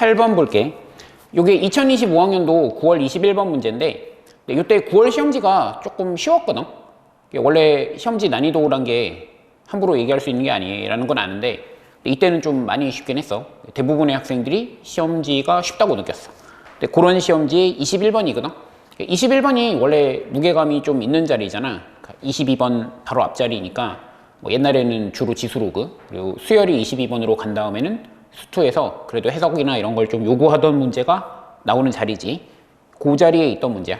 8번 볼게. 요게 2025학년도 9월 21번 문제인데, 네, 이때 9월 시험지가 조금 쉬웠거든. 원래 시험지 난이도란 게 함부로 얘기할 수 있는 게 아니라는 건 아는데, 이때는 좀 많이 쉽긴 했어. 대부분의 학생들이 시험지가 쉽다고 느꼈어. 근데 그런 시험지 21번이거든. 21번이 원래 무게감이 좀 있는 자리잖아. 22번 바로 앞자리니까 뭐 옛날에는 주로 지수로그 그리고 수열이 22번으로 간 다음에는 수투에서 그래도 해석이나 이런 걸 좀 요구하던 문제가 나오는 자리지. 그 자리에 있던 문제야.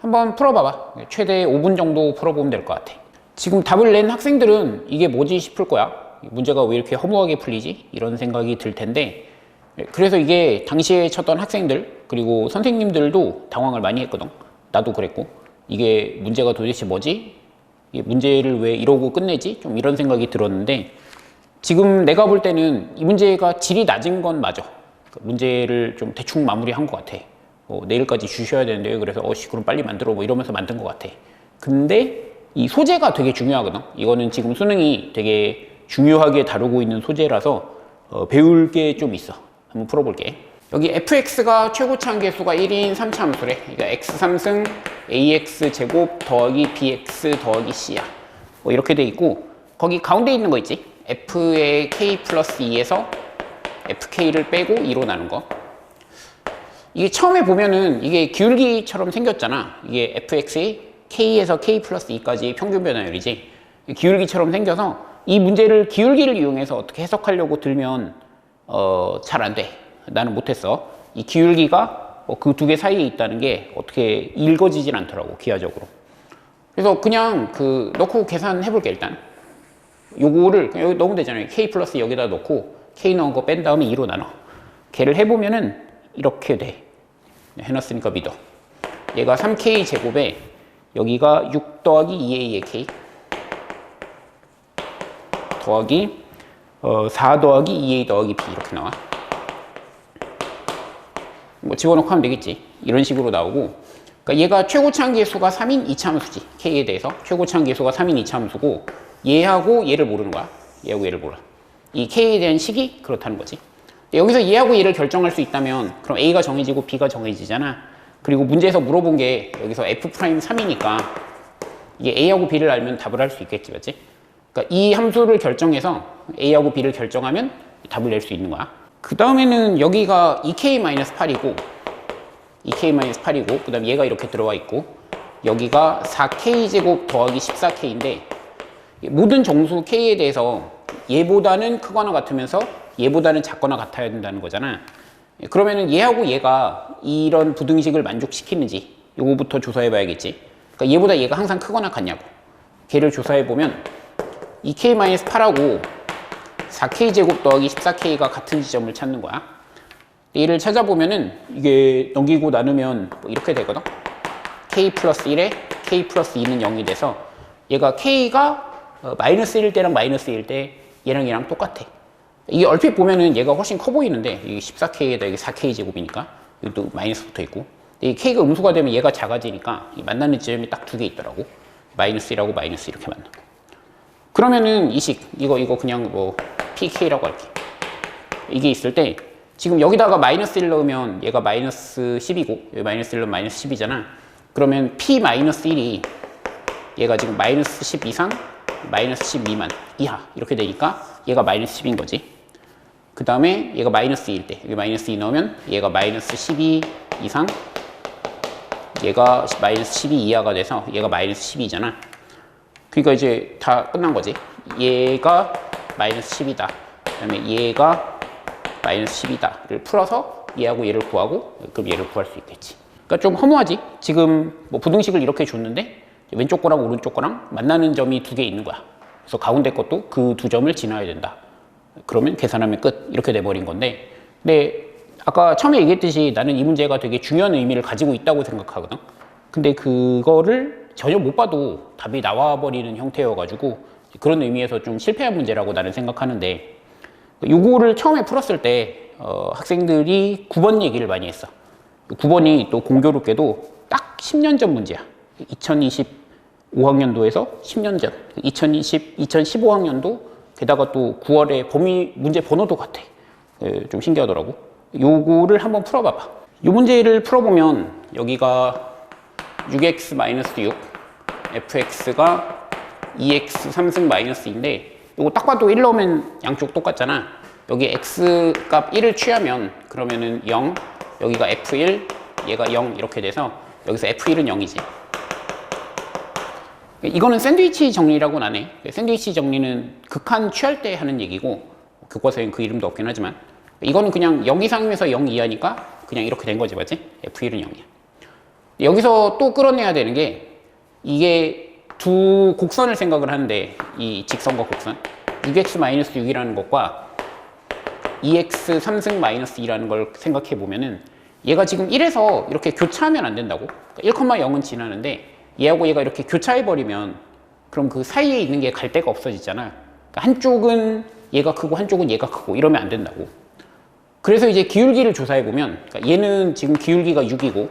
한번 풀어봐봐. 최대 5분 정도 풀어보면 될 것 같아. 지금 답을 낸 학생들은 이게 뭐지 싶을 거야. 문제가 왜 이렇게 허무하게 풀리지? 이런 생각이 들 텐데 그래서 이게 당시에 쳤던 학생들 그리고 선생님들도 당황을 많이 했거든. 나도 그랬고 이게 문제가 도대체 뭐지? 이 문제를 왜 이러고 끝내지? 좀 이런 생각이 들었는데 지금 내가 볼 때는 이 문제가 질이 낮은 건 맞아. 그 문제를 좀 대충 마무리한 것 같아. 어, 내일까지 주셔야 되는데 그래서 어씨 그럼 빨리 만들어 뭐 이러면서 만든 것 같아. 근데 이 소재가 되게 중요하거든. 이거는 지금 수능이 되게 중요하게 다루고 있는 소재라서 어, 배울 게 좀 있어. 한번 풀어볼게. 여기 fx가 최고치 한계수가 1인 3차 함수래. 그러니까 x3승 ax 제곱 더하기 bx 더하기 c야. 뭐 이렇게 돼 있고 거기 가운데 있는 거 있지? F의 k 플러스 2에서 fk를 빼고 2로 나눈 거. 이게 처음에 보면은 이게 기울기처럼 생겼잖아. 이게 fx의 k에서 k 플러스 2까지 평균 변화율이지. 기울기처럼 생겨서 이 문제를 기울기를 이용해서 어떻게 해석하려고 들면 어, 잘 안 돼. 나는 못했어. 이 기울기가 뭐 그두 개 사이에 있다는 게 어떻게 읽어지질 않더라고, 기하적으로. 그래서 그냥 그 넣고 계산해 볼게, 일단. 요거를 여기 넣으면 되잖아요. k 플러스 여기다 넣고 k 넣은 거 뺀 다음에 2로 나눠. 걔를 해보면은 이렇게 돼. 해놨으니까 믿어. 얘가 3k 제곱에 여기가 6 더하기 2a의 k 더하기 어, 4 더하기 2a 더하기 b 이렇게 나와. 뭐 집어넣고 하면 되겠지. 이런 식으로 나오고. 그러니까 얘가 최고치 한계수가 3인 2차 함수지. k에 대해서 최고치 한계수가 3인 2차 함수고 얘하고 얘를 모르는 거야. 얘하고 얘를 몰라. 이 k에 대한 식이 그렇다는 거지. 여기서 얘하고 얘를 결정할 수 있다면 그럼 a가 정해지고 b가 정해지잖아. 그리고 문제에서 물어본 게 여기서 f 프라임 3이니까 이게 a하고 b를 알면 답을 할 수 있겠지, 맞지? 그러니까 이 함수를 결정해서 a하고 b를 결정하면 답을 낼 수 있는 거야. 그 다음에는 여기가 2k-8이고 2k-8이고 그 다음 얘가 이렇게 들어와 있고 여기가 4k제곱 더하기 14k인데 모든 정수 k에 대해서 얘보다는 크거나 같으면서 얘보다는 작거나 같아야 된다는 거잖아. 그러면은 얘하고 얘가 이런 부등식을 만족시키는지 요거부터 조사해 봐야겠지. 그러니까 얘보다 얘가 항상 크거나 같냐고. 걔를 조사해 보면 2k-8하고 4k 제곱 더하기 14k가 같은 지점을 찾는 거야. 얘를 찾아보면은 이게 넘기고 나누면 뭐 이렇게 되거든. k 플러스 1에 k 플러스 2는 0이 돼서 얘가 k가 어, 마이너스 1일 때랑 마이너스 1일 때 얘랑 얘랑 똑같아. 이게 얼핏 보면은 얘가 훨씬 커 보이는데 이게 14k에다 이게 4k 제곱이니까 이것도 마이너스 붙어 있고 이 k가 음수가 되면 얘가 작아지니까 이 만나는 지점이 딱 두 개 있더라고. 마이너스 1하고 마이너스 이렇게 만나. 그러면은 이 식 이거 이거 그냥 뭐 pk라고 할게. 이게 있을 때 지금 여기다가 마이너스 1 넣으면 얘가 마이너스 10이고 여기 마이너스 1 넣으면 마이너스 10이잖아. 그러면 p 마이너스 1이 얘가 지금 마이너스 10 이상 마이너스 10 미만 이하 이렇게 되니까 얘가 마이너스 10인 거지. 그 다음에 얘가 마이너스 2일 때 여기 마이너스 2 넣으면 얘가 마이너스 12 이상 얘가 마이너스 12 이하가 돼서 얘가 마이너스 12잖아. 그러니까 이제 다 끝난 거지. 얘가 마이너스 10이다. 그 다음에 얘가 마이너스 10이다를 풀어서 얘하고 얘를 구하고 그럼 얘를 구할 수 있겠지. 그러니까 좀 허무하지. 지금 뭐 부등식을 이렇게 줬는데 왼쪽 거랑 오른쪽 거랑 만나는 점이 두 개 있는 거야. 그래서 가운데 것도 그 두 점을 지나야 된다. 그러면 계산하면 끝. 이렇게 돼버린 건데. 근데 아까 처음에 얘기했듯이 나는 이 문제가 되게 중요한 의미를 가지고 있다고 생각하거든. 근데 그거를 전혀 못 봐도 답이 나와버리는 형태여가지고 그런 의미에서 좀 실패한 문제라고 나는 생각하는데 요거를 처음에 풀었을 때 어, 학생들이 9번 얘기를 많이 했어. 9번이 또 공교롭게도 딱 10년 전 문제야 2025학년도에서 10년 전 2020, 2015학년도 게다가 또 9월에 범위 문제 번호도 같아. 예, 좀 신기하더라고. 요거를 한번 풀어봐봐. 이 문제를 풀어보면 여기가 6x-6, fx가 2x 3승 마이너스인데 요거 딱 봐도 1 넣으면 양쪽 똑같잖아. 여기 x 값 1을 취하면 그러면은 0, 여기가 f1, 얘가 0 이렇게 돼서 여기서 f1은 0이지. 이거는 샌드위치 정리라고는 안 해. 샌드위치 정리는 극한 취할 때 하는 얘기고 교과서엔 그 이름도 없긴 하지만 이거는 그냥 0 이상이면서 0 이하니까 그냥 이렇게 된 거지 맞지? F1은 0이야. 여기서 또 끌어내야 되는 게 이게 두 곡선을 생각을 하는데 이 직선과 곡선 6x-6이라는 것과 2x 3승 마이너스 2라는 걸 생각해 보면은 얘가 지금 1에서 이렇게 교차하면 안 된다고. 그러니까 1,0은 지나는데 얘하고 얘가 이렇게 교차해 버리면 그럼 그 사이에 있는 게갈 데가 없어지잖아. 그러니까 한쪽은 얘가 크고 한쪽은 얘가 크고 이러면 안 된다고. 그래서 이제 기울기를 조사해 보면 그러니까 얘는 지금 기울기가 6이고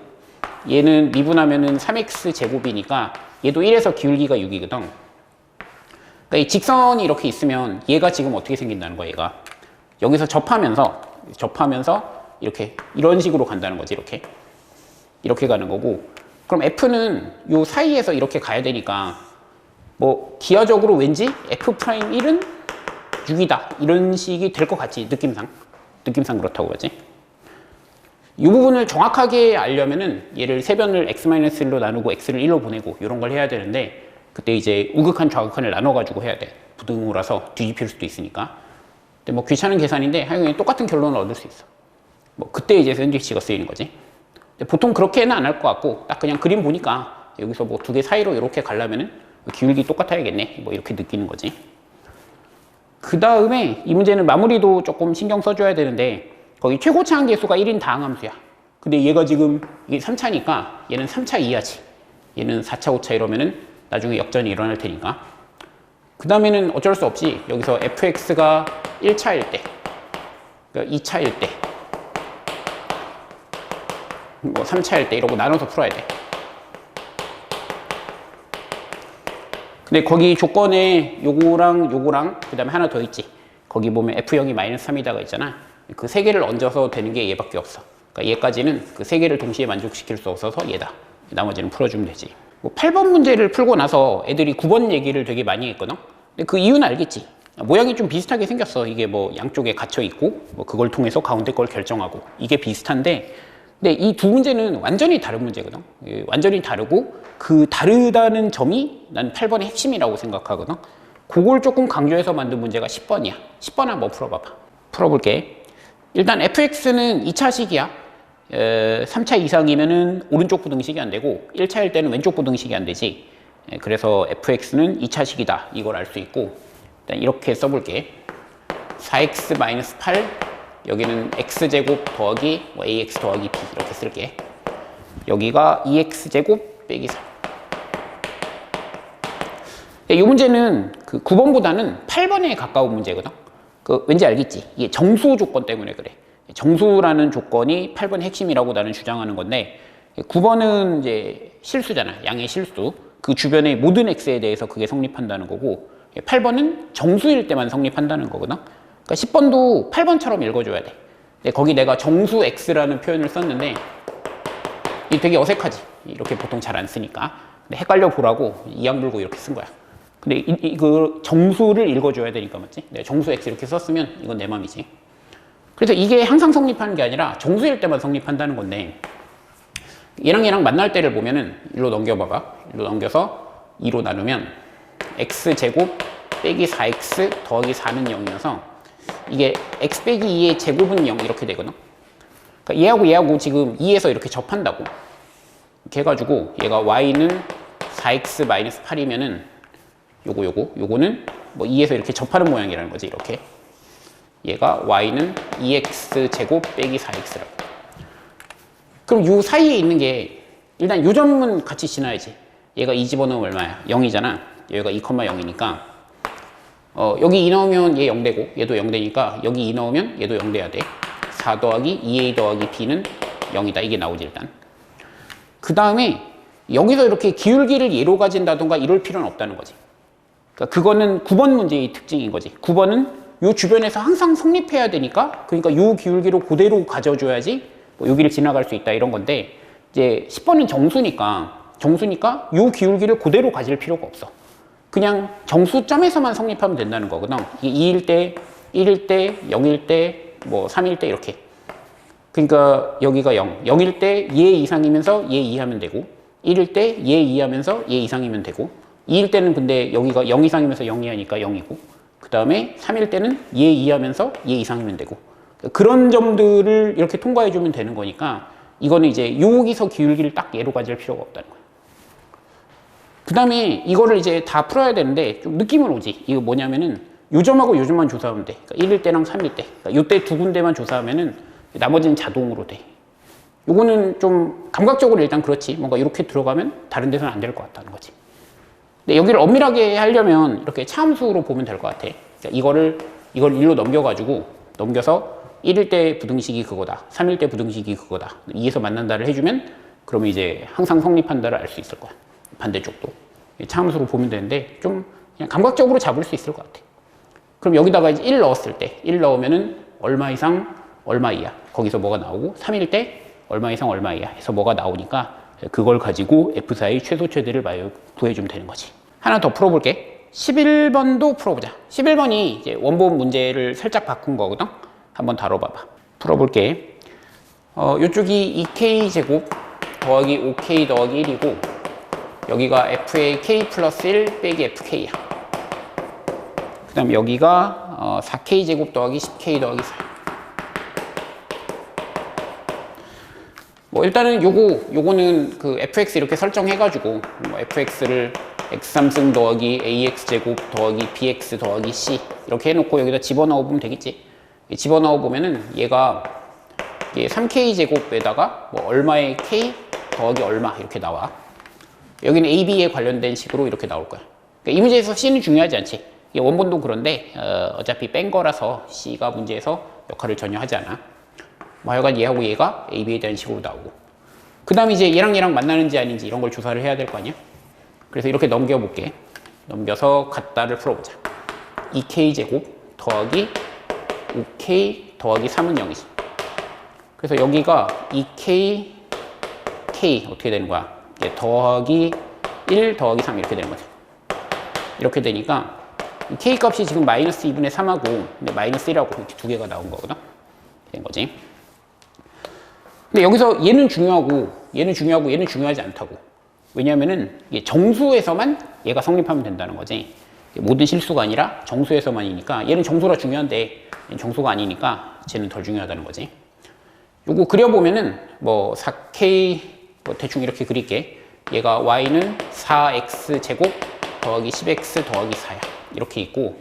얘는 미분하면은 3x 제곱이니까 얘도 1에서 기울기가 6이거든. 그러니까 이 직선이 이렇게 있으면 얘가 지금 어떻게 생긴다는 거야, 얘가. 여기서 접하면서 접하면서 이렇게 이런 식으로 간다는 거지, 이렇게. 이렇게 가는 거고. 그럼 F는 요 사이에서 이렇게 가야 되니까 뭐 기하적으로 왠지 F'1은 6이다. 이런 식이 될 것 같지, 느낌상. 느낌상 그렇다고 하지. 이 부분을 정확하게 알려면은 얘를 세변을 x-1로 나누고 x를 1로 보내고 이런 걸 해야 되는데 그때 이제 우극한 좌극한을 나눠 가지고 해야 돼. 부등호라서 뒤집힐 수도 있으니까. 근데 뭐 귀찮은 계산인데 하여간 똑같은 결론을 얻을 수 있어. 뭐 그때 이제 샌드위치가 쓰이는 거지. 보통 그렇게는 안 할 것 같고 딱 그냥 그림 보니까 여기서 뭐 두 개 사이로 이렇게 가려면은 기울기 똑같아야겠네. 뭐 이렇게 느끼는 거지. 그 다음에 이 문제는 마무리도 조금 신경 써줘야 되는데 거기 최고차항 계수가 1인 다항함수야. 근데 얘가 지금 이게 3차니까 얘는 3차 이하지. 얘는 4차, 5차 이러면은 나중에 역전이 일어날 테니까. 그 다음에는 어쩔 수 없이 여기서 fx가 1차일 때, 그러니까 2차일 때, 뭐 3차일 때 이러고 나눠서 풀어야 돼. 근데 거기 조건에 요거랑 요거랑 그 다음에 하나 더 있지. 거기 보면 F0이 마이너스 3이다가 있잖아. 그 세 개를 얹어서 되는 게 얘밖에 없어. 그러니까 얘까지는 그 세 개를 동시에 만족시킬 수 없어서 얘다. 나머지는 풀어주면 되지. 뭐 8번 문제를 풀고 나서 애들이 9번 얘기를 되게 많이 했거든. 근데 그 이유는 알겠지. 모양이 좀 비슷하게 생겼어. 이게 뭐 양쪽에 갇혀 있고, 뭐 그걸 통해서 가운데 걸 결정하고. 이게 비슷한데, 근데 이 두 문제는 완전히 다른 문제거든. 예, 완전히 다르고 그 다르다는 점이 난 8번의 핵심이라고 생각하거든. 그걸 조금 강조해서 만든 문제가 10번이야. 10번 한번 풀어봐봐. 풀어볼게. 일단 fx는 2차식이야. 에, 3차 이상이면은 오른쪽 부등식이 안 되고 1차일 때는 왼쪽 부등식이 안 되지. 에, 그래서 fx는 2차식이다. 이걸 알 수 있고 일단 이렇게 써볼게. 4x-8 여기는 x제곱 더하기 뭐 ax 더하기 b 이렇게 쓸게. 여기가 2x제곱 빼기 3. 이 문제는 그 9번보다는 8번에 가까운 문제거든. 그 왠지 알겠지? 이게 정수 조건 때문에 그래. 정수라는 조건이 8번 핵심이라고 나는 주장하는 건데 9번은 이제 실수잖아. 양의 실수. 그 주변의 모든 x에 대해서 그게 성립한다는 거고 8번은 정수일 때만 성립한다는 거거든. 그러니까 10번도 8번처럼 읽어줘야 돼. 근데 거기 내가 정수 x라는 표현을 썼는데 이 되게 어색하지. 이렇게 보통 잘 안 쓰니까. 근데 헷갈려 보라고 이양 물고 이렇게 쓴 거야. 근데 이, 이, 그 정수를 읽어줘야 되니까 맞지? 내가 정수 x 이렇게 썼으면 이건 내 맘이지. 그래서 이게 항상 성립하는 게 아니라 정수일 때만 성립한다는 건데 얘랑 얘랑 만날 때를 보면은 일로 넘겨봐봐. 일로 넘겨서 2로 나누면 x제곱 빼기 4x 더하기 4는 0이어서 이게 x 빼기 2의 제곱은 0 이렇게 되거든. 그러니까 얘하고 얘하고 지금 2에서 이렇게 접한다고. 이렇게 해가지고 얘가 y는 4x 마이너스 8이면은 요거 요거 요거는 뭐 2에서 이렇게 접하는 모양이라는 거지 이렇게. 얘가 y는 2x 제곱 빼기 4x라고. 그럼 요 사이에 있는 게 일단 요 점은 같이 지나야지. 얘가 2 집어넣으면 얼마야? 0이잖아. 여기가 2,0이니까 어, 여기 2 넣으면 얘 0 되고 얘도 0 되니까 여기 2 넣으면 얘도 0 돼야 돼. 4 더하기 2a 더하기 b는 0이다. 이게 나오지 일단. 그 다음에 여기서 이렇게 기울기를 예로 가진다던가 이럴 필요는 없다는 거지. 그러니까 그거는 9번 문제의 특징인 거지. 9번은 요 주변에서 항상 성립해야 되니까 그러니까 요 기울기로 그대로 가져줘야지 뭐 여기를 지나갈 수 있다 이런 건데 이제 10번은 정수니까 정수니까 요 기울기를 그대로 가질 필요가 없어. 그냥 정수점에서만 성립하면 된다는 거거든. 이게 2일 때, 1일 때, 0일 때, 뭐 3일 때 이렇게. 그러니까 여기가 0. 0일 때 얘 이상이면서 얘 이하면 되고 1일 때얘 이하면서 얘 이상이면 되고 2일 때는 근데 여기가 0 이상이면서 0 이 하니까 0이고 그 다음에 3일 때는 얘 이하면서 얘 이상이면 되고 그런 점들을 이렇게 통과해 주면 되는 거니까 이거는 이제 여기서 기울기를 딱 예로 가질 필요가 없다는 거예요. 그 다음에 이거를 이제 다 풀어야 되는데 좀 느낌은 오지. 이거 뭐냐면은 요점하고 요점만 조사하면 돼. 그러니까 1일 때랑 3일 때. 그러니까 요때 두 군데만 조사하면은 나머지는 자동으로 돼. 요거는 좀 감각적으로 일단 그렇지. 뭔가 이렇게 들어가면 다른 데서는 안 될 것 같다는 거지. 근데 여기를 엄밀하게 하려면 이렇게 차함수로 보면 될 것 같아. 그러니까 이거를, 이걸 일로 넘겨가지고 넘겨서 1일 때 부등식이 그거다. 3일 때 부등식이 그거다. 2에서 만난다를 해주면 그러면 이제 항상 성립한다를 알 수 있을 거야. 반대쪽도. 차함수로 보면 되는데 좀 그냥 감각적으로 잡을 수 있을 것 같아. 그럼 여기다가 이제 1 넣었을 때, 1 넣으면은 얼마 이상, 얼마 이하. 거기서 뭐가 나오고, 3일 때 얼마 이상, 얼마 이하 해서 뭐가 나오니까 그걸 가지고 F4의 최소 최대를 구해주면 되는 거지. 하나 더 풀어볼게. 11번도 풀어보자. 11번이 이제 원본 문제를 살짝 바꾼 거거든. 한번 다뤄봐봐. 풀어볼게. 어, 이쪽이 2K 제곱 더하기 5K 더하기 1이고, 여기가 F의 K 플러스 1 빼기 FK야. 그 다음 여기가 어, 4K 제곱 더하기 10K 더하기 4. 뭐 일단은 요거 요거는 그 fx 이렇게 설정해가지고 뭐 fx를 x3승 더하기 ax 제곱 더하기 bx 더하기 c 이렇게 해놓고 여기다 집어넣어 보면 되겠지. 집어넣어 보면은 얘가 이게 3k 제곱에다가 뭐 얼마의 k 더하기 얼마 이렇게 나와. 여기는 a, b에 관련된 식으로 이렇게 나올 거야. 그러니까 이 문제에서 c는 중요하지 않지. 원본도 그런데 어, 어차피 뺀 거라서 c가 문제에서 역할을 전혀 하지 않아. 뭐 하여간 얘하고 얘가 AB에 대한 식으로 나오고 그 다음에 이제 얘랑 얘랑 만나는지 아닌지 이런 걸 조사를 해야 될 거 아니야 그래서 이렇게 넘겨볼게 넘겨서 같다를 풀어보자 2K 제곱 더하기 5K 더하기 3은 0이지 그래서 여기가 2K K 어떻게 되는 거야 이게 더하기 1 더하기 3 이렇게 되는 거지 이렇게 되니까 이 K 값이 지금 마이너스 2분의 3하고 근데 마이너스 1하고 이렇게 두 개가 나온 거거든 된 거지 근데 여기서 얘는 중요하고 얘는 중요하고 얘는 중요하지 않다고. 왜냐면은 정수에서만 얘가 성립하면 된다는 거지. 모든 실수가 아니라 정수에서만이니까 얘는 정수라 중요한데 정수가 아니니까 쟤는 덜 중요하다는 거지. 요거 그려보면은 뭐 4K 뭐 대충 이렇게 그릴게. 얘가 y는 4x 제곱 더하기 10x 더하기 4야. 이렇게 있고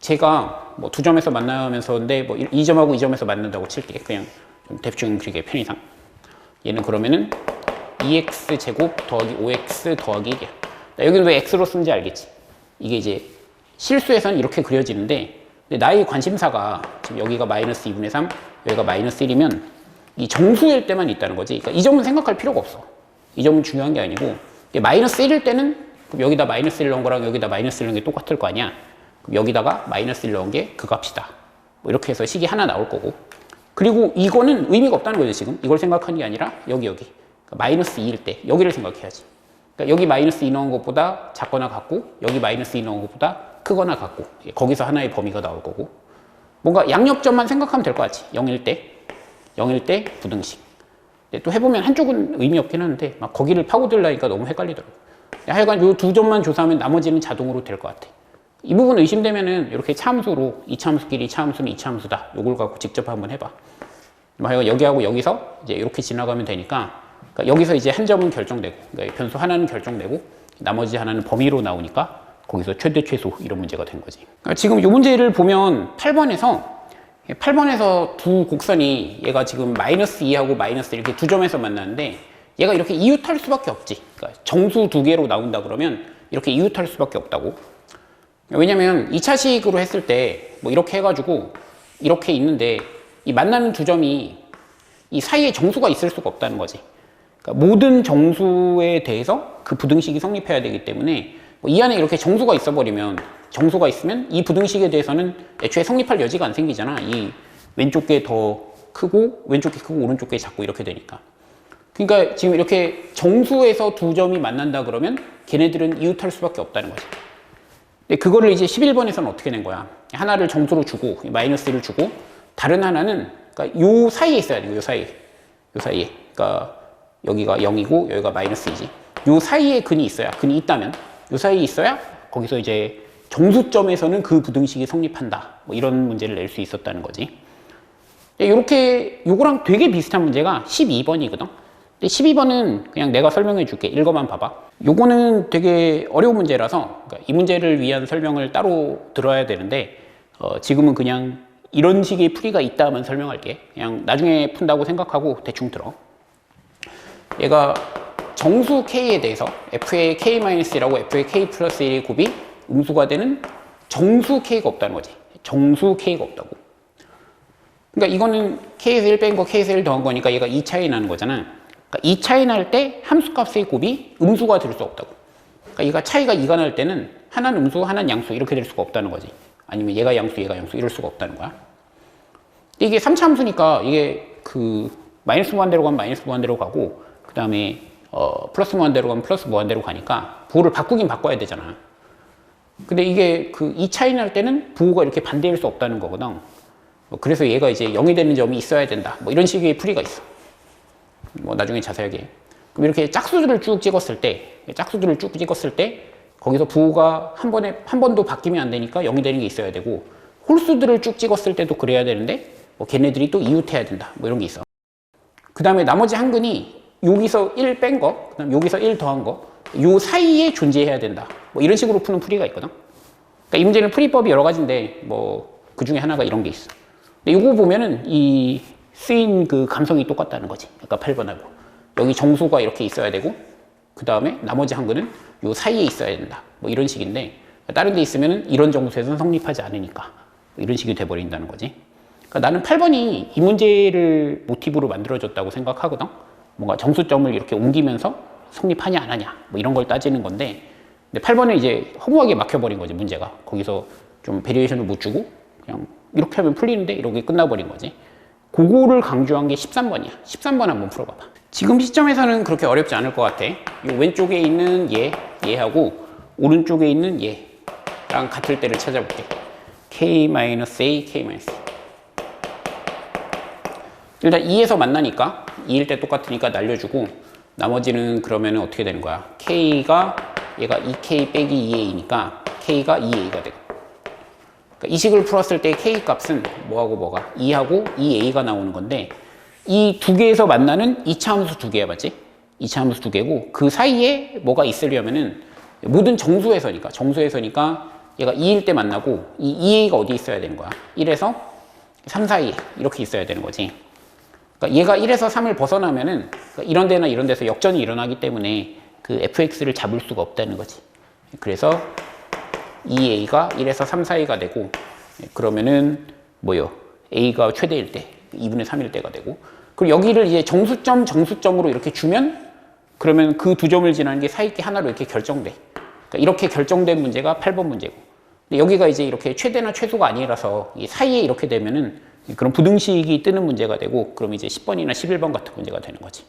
제가 뭐 두 점에서 만나면서인데 뭐 이 점하고 이 점에서 만난다고 칠게. 그냥 좀 대충 그리게 편의상. 얘는 그러면은 2x 제곱 더하기 5x 더하기 1이야. 여기는 왜 x로 쓴지 알겠지? 이게 이제 실수에서는 이렇게 그려지는데 근데 나의 관심사가 지금 여기가 마이너스 2분의 3, 여기가 마이너스 1이면 이 정수일 때만 있다는 거지. 그러니까 이 점은 생각할 필요가 없어. 이 점은 중요한 게 아니고 마이너스 1일 때는 여기다 마이너스 1 넣은 거랑 여기다 마이너스 1 넣은 게 똑같을 거 아니야. 여기다가 마이너스 1 넣은 게 그 값이다. 뭐 이렇게 해서 식이 하나 나올 거고 그리고 이거는 의미가 없다는 거죠, 지금. 이걸 생각하는 게 아니라 여기, 여기. 그러니까 마이너스 2일 때 여기를 생각해야지. 그러니까 여기 마이너스 2 넣은 것보다 작거나 같고 여기 마이너스 2 넣은 것보다 크거나 같고 예, 거기서 하나의 범위가 나올 거고 뭔가 양력점만 생각하면 될것 같지. 0일 때, 0일 때 부등식. 근데 또 해보면 한쪽은 의미 없긴 한데 막 거기를 파고들려니까 너무 헷갈리더라고. 하여간 요두 점만 조사하면 나머지는 자동으로 될 것 같아. 이 부분 의심되면은 이렇게 차함수로 이 차함수끼리 차함수는 이 차함수다. 요걸 갖고 직접 한번 해봐. 뭐 하여간 여기하고 여기서 이제 이렇게 지나가면 되니까 그러니까 여기서 이제 한 점은 결정되고 그러니까 변수 하나는 결정되고 나머지 하나는 범위로 나오니까 거기서 최대 최소 이런 문제가 된 거지. 그러니까 지금 이 문제를 보면 8번에서 8번에서 두 곡선이 얘가 지금 마이너스 2하고 마이너스 이렇게 두 점에서 만나는데 얘가 이렇게 이웃할 수밖에 없지. 그러니까 정수 두 개로 나온다 그러면 이렇게 이웃할 수밖에 없다고. 왜냐면 2차식으로 했을 때 뭐 이렇게 해가지고 이렇게 있는데 이 만나는 두 점이 이 사이에 정수가 있을 수가 없다는 거지. 그러니까 모든 정수에 대해서 그 부등식이 성립해야 되기 때문에 뭐 이 안에 이렇게 정수가 있어 버리면 정수가 있으면 이 부등식에 대해서는 애초에 성립할 여지가 안 생기잖아. 이 왼쪽 게 더 크고 왼쪽 게 크고 오른쪽 게 작고 이렇게 되니까. 그러니까 지금 이렇게 정수에서 두 점이 만난다 그러면 걔네들은 이웃할 수밖에 없다는 거지. 근데 그거를 이제 11번에서는 어떻게 낸 거야? 하나를 정수로 주고 마이너스 1을 주고 다른 하나는 그러니까 요 사이에 있어야 돼요. 요 사이에. 요 사이에. 그러니까 여기가 0이고 여기가 마이너스 2지. 요 사이에 근이 있어야 근이 있다면 요 사이에 있어야 거기서 이제 정수점에서는 그 부등식이 성립한다. 뭐 이런 문제를 낼 수 있었다는 거지. 이렇게 요거랑 되게 비슷한 문제가 12번이거든. 근데 12번은 그냥 내가 설명해 줄게. 읽어만 봐봐. 요거는 되게 어려운 문제라서 그러니까 이 문제를 위한 설명을 따로 들어야 되는데 어, 지금은 그냥 이런 식의 풀이가 있다면 설명할게. 그냥 나중에 푼다고 생각하고 대충 들어. 얘가 정수 K에 대해서 F의 K-1이라고 F의 K 플러스 1의 곱이 음수가 되는 정수 K가 없다는 거지. 정수 K가 없다고. 그러니까 이거는 K에서 1 뺀 거 K에서 1 더한 거니까 얘가 2 차이 나는 거잖아. 그러니까 2 차이 날 때 함수값의 곱이 음수가 될 수 없다고. 그러니까 얘가 차이가 2가 날 때는 하나는 음수, 하나는 양수 이렇게 될 수가 없다는 거지. 아니면 얘가 양수, 얘가 양수 이럴 수가 없다는 거야. 이게 3차 함수니까 이게 그 마이너스 무한대로 가면 마이너스 무한대로 가고 그 다음에 어, 플러스 무한대로 가면 플러스 무한대로 가니까 부호를 바꾸긴 바꿔야 되잖아. 근데 이게 그이 차이 날 때는 부호가 이렇게 반대일 수 없다는 거거든. 뭐 그래서 얘가 이제 0이 되는 점이 있어야 된다. 뭐 이런 식의 풀이가 있어. 뭐 나중에 자세하게. 그럼 이렇게 짝수들을 쭉 찍었을 때, 짝수들을 쭉 찍었을 때 거기서 부호가 한 번에 한 번도 바뀌면 안 되니까 0이 되는 게 있어야 되고 홀수들을 쭉 찍었을 때도 그래야 되는데 뭐 걔네들이 또 이웃해야 된다. 뭐 이런 게 있어. 그 다음에 나머지 한 근이 여기서 1 뺀 거, 그 다음 여기서 1 더한 거, 요 사이에 존재해야 된다. 뭐 이런 식으로 푸는 풀이가 있거든. 그러니까 이 문제는 풀이법이 여러 가지인데 뭐 그 중에 하나가 이런 게 있어. 근데 이거 보면은 이 쓰인 그 감성이 똑같다는 거지. 아까 8번하고. 여기 정수가 이렇게 있어야 되고, 그 다음에 나머지 한 근은 요 사이에 있어야 된다. 뭐 이런 식인데, 다른 데 있으면은 이런 정수에서는 성립하지 않으니까. 뭐 이런 식이 돼버린다는 거지. 그러니까 나는 8번이 이 문제를 모티브로 만들어졌다고 생각하거든. 뭔가 정수점을 이렇게 옮기면서 성립하냐 안 하냐 뭐 이런 걸 따지는 건데 근데 8번에 이제 허무하게 막혀버린 거지 문제가. 거기서 좀 베리에이션을 못 주고 그냥 이렇게 하면 풀리는데 이렇게 끝나버린 거지. 그거를 강조한 게 13번이야. 13번 한번 풀어봐봐. 지금 시점에서는 그렇게 어렵지 않을 것 같아. 이 왼쪽에 있는 얘 얘하고 오른쪽에 있는 얘랑 같을 때를 찾아볼게. k-a, k-a 일단 2에서 만나니까 2일 때 똑같으니까 날려주고 나머지는 그러면 어떻게 되는 거야? K가 얘가 2K 빼기 2A니까 K가 2A가 되고 그러니까 이 식을 풀었을 때 K 값은 뭐하고 뭐가? 2하고 2A가 나오는 건데 이 두 개에서 만나는 2차 함수 두 개야 맞지? 2차 함수 두 개고 그 사이에 뭐가 있으려면은 모든 정수에서니까 정수에서니까 얘가 2일 때 만나고 이 2A가 어디 있어야 되는 거야? 1에서 3 사이 이렇게 있어야 되는 거지 그러니까 얘가 1에서 3을 벗어나면은 그러니까 이런 데나 이런 데서 역전이 일어나기 때문에 그 fx를 잡을 수가 없다는 거지. 그래서 2a가 1에서 3 사이가 되고 그러면은 뭐요? a가 최대일 때 2분의 3일 때가 되고 그리고 여기를 이제 정수점 정수점으로 이렇게 주면 그러면 그 두 점을 지나는 게 사이끼 하나로 이렇게 결정돼. 그러니까 이렇게 결정된 문제가 8번 문제고. 근데 여기가 이제 이렇게 최대나 최소가 아니라서 이 사이에 이렇게 되면은 그런 부등식이 뜨는 문제가 되고 그럼 이제 10번이나 11번 같은 문제가 되는 거지.